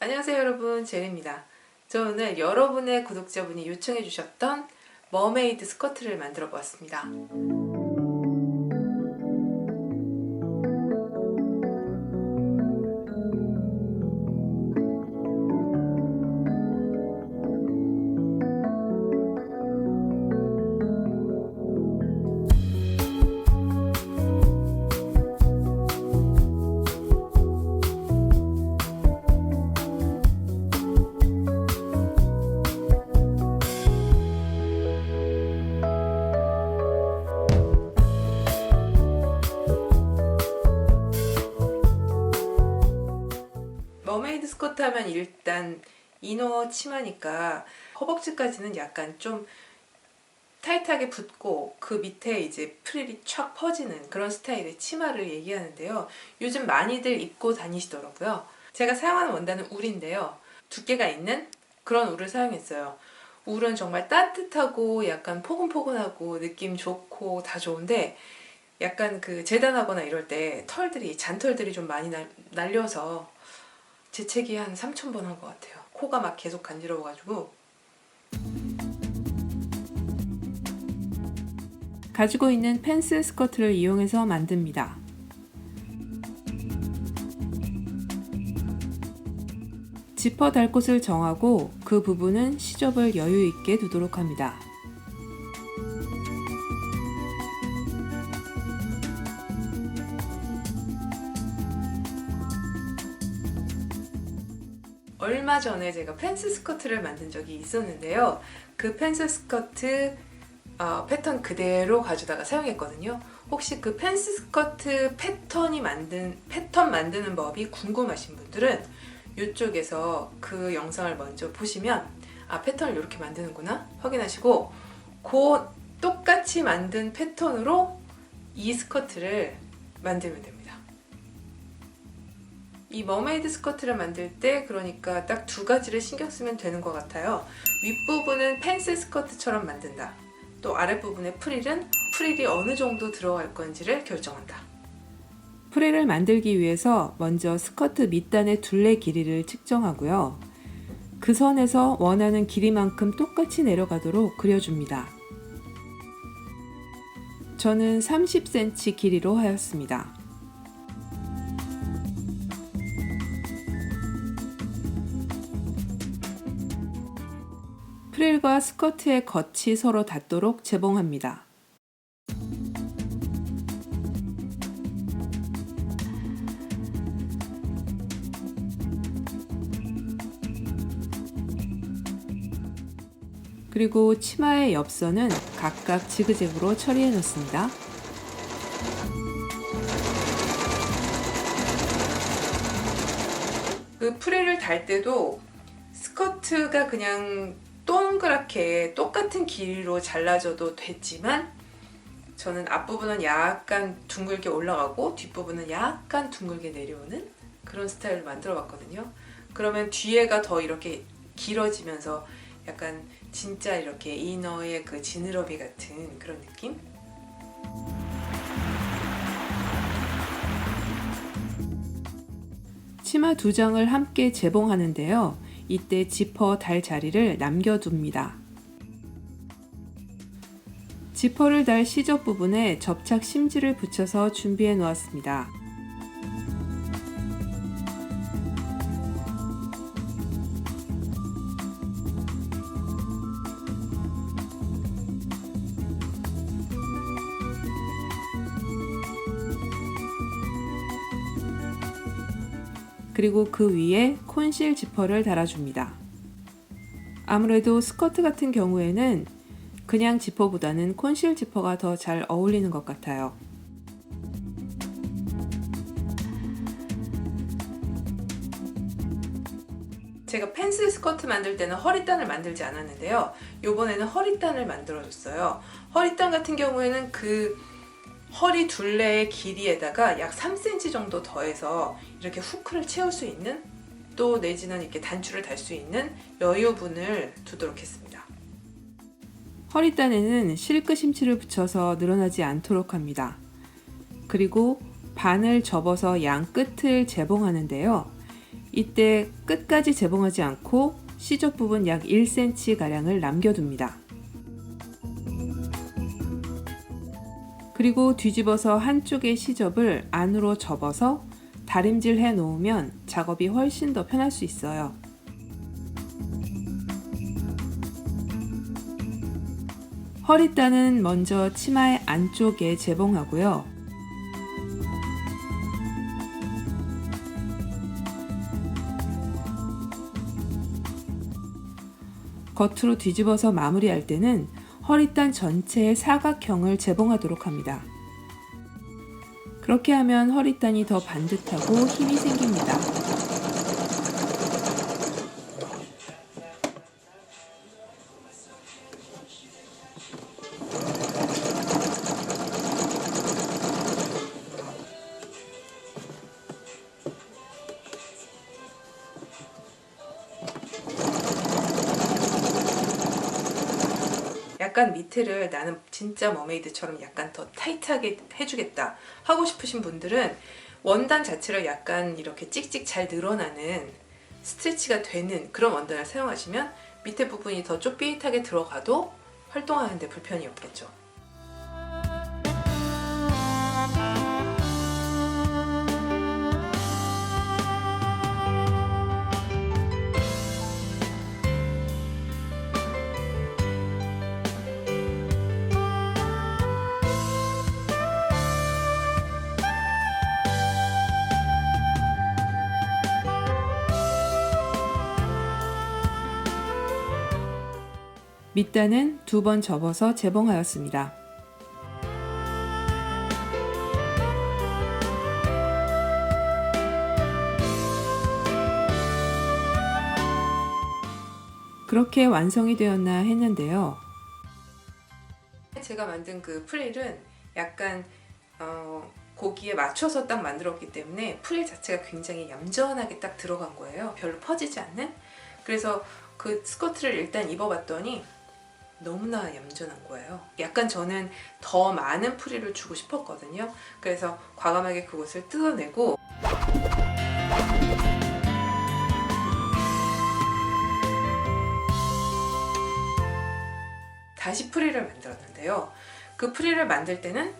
안녕하세요 여러분 제리입니다. 저 오늘 여러분의 구독자분이 요청해 주셨던 머메이드 스커트를 만들어 보았습니다. 머메이드 스커트 하면 일단 이너 치마니까 허벅지까지는 약간 좀 타이트하게 붙고 그 밑에 이제 프릴이 촥 퍼지는 그런 스타일의 치마를 얘기하는데요. 요즘 많이들 입고 다니시더라고요. 제가 사용하는 원단은 울인데요. 두께가 있는 그런 울을 사용했어요. 울은 정말 따뜻하고 약간 포근포근하고 느낌 좋고 다 좋은데 약간 그 재단하거나 이럴 때 털들이 잔털들이 좀 많이 날, 날려서 재채기 한 3,000번 한 것 같아요. 코가 막 계속 간지러워가지고. 가지고 있는 펜스 스커트를 이용해서 만듭니다. 지퍼 달 곳을 정하고 그 부분은 시접을 여유 있게 두도록 합니다. 얼마 전에 제가 펜스 스커트를 만든 적이 있었는데요. 그 펜스 스커트 어, 패턴 그대로 가져다가 사용했거든요. 혹시 그 펜스 스커트 패턴이 만든 패턴 만드는 법이 궁금하신 분들은 이쪽에서 그 영상을 먼저 보시면 아 패턴을 이렇게 만드는구나 확인하시고 그 똑같이 만든 패턴으로 이 스커트를 만들면 됩니다. 이 머메이드 스커트를 만들 때 그러니까 딱 두 가지를 신경 쓰면 되는 것 같아요. 윗부분은 펜스 스커트처럼 만든다. 또 아랫부분의 프릴은 프릴이 어느 정도 들어갈 건지를 결정한다. 프릴을 만들기 위해서 먼저 스커트 밑단의 둘레 길이를 측정하고요. 그 선에서 원하는 길이만큼 똑같이 내려가도록 그려줍니다. 저는 30cm 길이로 하였습니다. 프릴과 스커트의 겉이 서로 닿도록 재봉합니다. 그리고 치마의 옆선은 각각 지그재그로 처리해 놓습니다. 그 프릴을 달 때도 스커트가 그냥 동그랗게 똑같은 길이로 잘라져도 됐지만 저는 앞부분은 약간 둥글게 올라가고 뒷부분은 약간 둥글게 내려오는 그런 스타일을 만들어 봤거든요. 그러면 뒤에가 더 이렇게 길어지면서 약간 진짜 이렇게 이너의 그 지느러미 같은 그런 느낌? 치마 두 장을 함께 재봉하는데요. 이때 지퍼 달 자리를 남겨둡니다. 지퍼를 달 시접 부분에 접착 심지를 붙여서 준비해 놓았습니다. 그리고 그 위에 콘실 지퍼를 달아줍니다. 아무래도 스커트 같은 경우에는 그냥 지퍼보다는 콘실 지퍼가 더 잘 어울리는 것 같아요. 제가 펜스 스커트 만들 때는 허리단을 만들지 않았는데요. 요번에는 허리단을 만들어줬어요. 허리단 같은 경우에는 그 허리 둘레의 길이에다가 약 3cm 정도 더해서 이렇게 후크를 채울 수 있는 또 내지는 이렇게 단추를 달 수 있는 여유분을 두도록 했습니다. 허리단에는 실크 심치를 붙여서 늘어나지 않도록 합니다. 그리고 반을 접어서 양 끝을 재봉하는데요. 이때 끝까지 재봉하지 않고 C쪽 부분 약 1cm 가량을 남겨둡니다. 그리고 뒤집어서 한쪽의 시접을 안으로 접어서 다림질 해 놓으면 작업이 훨씬 더 편할 수 있어요. 허리단은 먼저 치마의 안쪽에 재봉하고요. 겉으로 뒤집어서 마무리할 때는 허리단 전체의 사각형을 재봉하도록 합니다. 그렇게 하면 허리단이 더 반듯하고 힘이 생깁니다. 약간 밑에를 나는 진짜 머메이드처럼 약간 더 타이트하게 해주겠다 하고 싶으신 분들은 원단 자체를 약간 이렇게 찍찍 잘 늘어나는 스트레치가 되는 그런 원단을 사용하시면 밑에 부분이 더 좁빗하게 들어가도 활동하는데 불편이 없겠죠. 밑단은 두 번 접어서 재봉하였습니다. 그렇게 완성이 되었나 했는데요. 제가 만든 그 프릴은 약간 어, 고기에 맞춰서 딱 만들었기 때문에 프릴 자체가 굉장히 얌전하게 딱 들어간 거예요. 별로 퍼지지 않는. 그래서 그 스커트를 일단 입어봤더니 너무나 얌전한 거예요. 약간 저는 더 많은 프릴을 주고 싶었거든요. 그래서 과감하게 그것을 뜯어내고 다시 프릴을 만들었는데요. 그 프릴을 만들 때는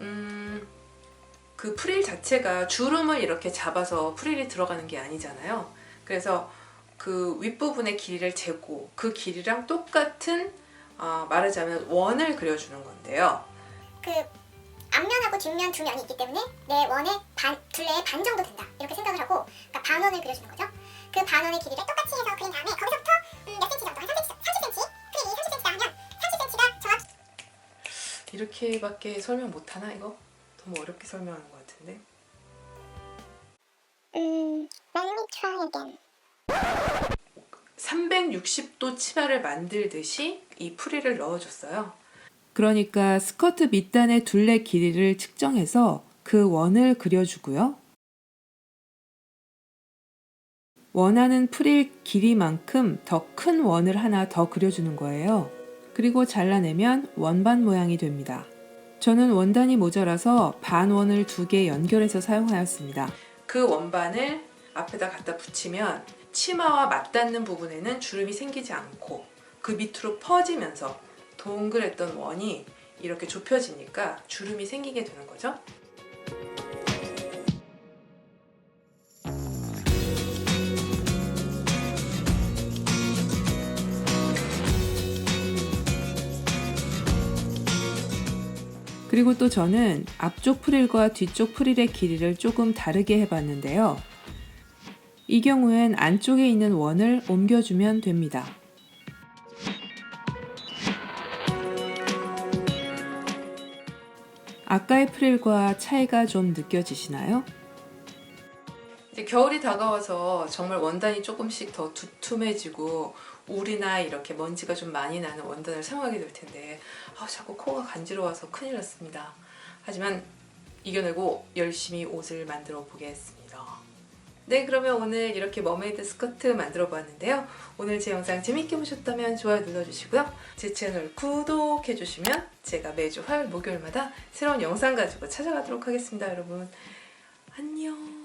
음, 그 프릴 자체가 주름을 이렇게 잡아서 프릴이 들어가는 게 아니잖아요. 그래서 그 윗부분의 길이를 재고 그 길이랑 똑같은 어, 말하자면 원을 그려주는 건데요. 그 앞면하고 뒷면 두 면이 있기 때문에 내 원의 반 둘레의 반 정도 된다 이렇게 생각을 하고 그러니까 반원을 그려주는 거죠. 그 반원의 길이를 똑같이 해서 그린 다음에 거기서부터 음, 몇 센치 정도 한 30cm, 30cm 프릴이 30cm다 하면 30cm가 정확히 이렇게밖에 설명 못 하나 이거? 너무 어렵게 설명하는 것 같은데. 음 let me try again. 360도 치마를 만들듯이 이 프릴을 넣어줬어요. 그러니까 스커트 밑단의 둘레 길이를 측정해서 그 원을 그려주고요. 원하는 프릴 길이만큼 더 큰 원을 하나 더 그려주는 거예요. 그리고 잘라내면 원반 모양이 됩니다. 저는 원단이 모자라서 반원을 두 개 연결해서 사용하였습니다. 그 원반을 앞에다 갖다 붙이면 치마와 맞닿는 부분에는 주름이 생기지 않고 그 밑으로 퍼지면서 동그랬던 원이 이렇게 좁혀지니까 주름이 생기게 되는 거죠. 그리고 또 저는 앞쪽 프릴과 뒤쪽 프릴의 길이를 조금 다르게 해봤는데요. 이 경우엔 안쪽에 있는 원을 옮겨주면 됩니다. 아까의 프릴과 차이가 좀 느껴지시나요? 이제 겨울이 다가와서 정말 원단이 조금씩 더 두툼해지고 울이나 이렇게 먼지가 좀 많이 나는 원단을 사용하게 될 텐데 아, 자꾸 코가 간지러워서 큰일 났습니다. 하지만 이겨내고 열심히 옷을 만들어 보겠습니다. 네, 그러면 오늘 이렇게 머메이드 스커트 만들어 보았는데요. 오늘 제 영상 재밌게 보셨다면 좋아요 눌러주시고요. 제 채널 구독해 주시면 제가 매주 화요일 목요일마다 새로운 영상 가지고 찾아가도록 하겠습니다, 여러분. 안녕.